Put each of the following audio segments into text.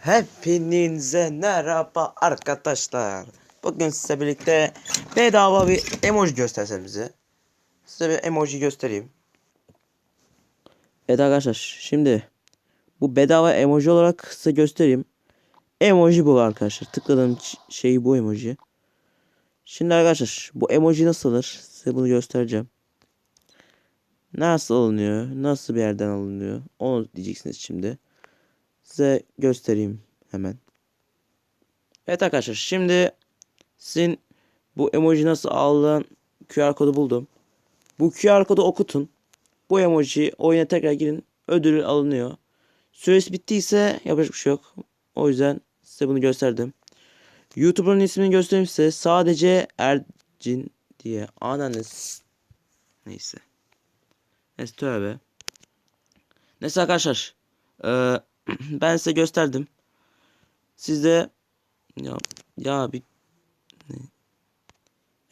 Hepinize merhaba arkadaşlar. Bugün size birlikte bedava bir emoji göstersem bize. Size bir emoji göstereyim. Evet arkadaşlar şimdi bu bedava emoji olarak size göstereyim. Emoji bu arkadaşlar. Tıkladığım şey bu emoji. Şimdi arkadaşlar bu emoji nasıl alır? Size bunu göstereceğim. Nasıl alınıyor? Nasıl bir yerden alınıyor? Onu diyeceksiniz şimdi. Size göstereyim hemen. Evet arkadaşlar şimdi sizin bu emoji nasıl alınan QR kodu buldum. Bu QR kodu okutun. Bu emoji oyuna tekrar girin. Ödül alınıyor. Süresi bittiyse yapacak bir şey yok. O yüzden size bunu gösterdim. YouTuber'ın ismini göstereyim size. Sadece Ercin diye. Ananız. Neyse. Neyse tövbe. Neyse arkadaşlar. Eee ben size gösterdim. Siz de ya ya bir?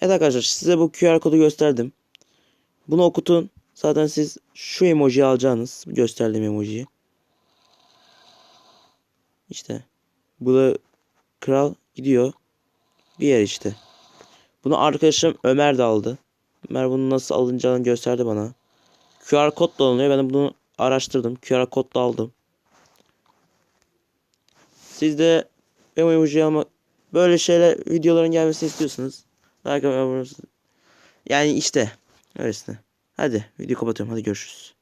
Evet arkadaşlar size bu QR kodu gösterdim. Bunu okutun. Zaten siz şu emojiyi alacaksınız. Gösterdiğim emojiyi. İşte. Bu da kral gidiyor. Bir yer işte. Bunu arkadaşım Ömer de aldı. Ömer bunu nasıl alınacağını gösterdi bana. QR kodla alınıyor. Ben bunu araştırdım. QR kodla aldım. Siz de emoji ama böyle şeyler videoların gelmesini istiyorsanız like abone olursunuz. Yani işte öylesine. Hadi video kapatıyorum. Hadi görüşürüz.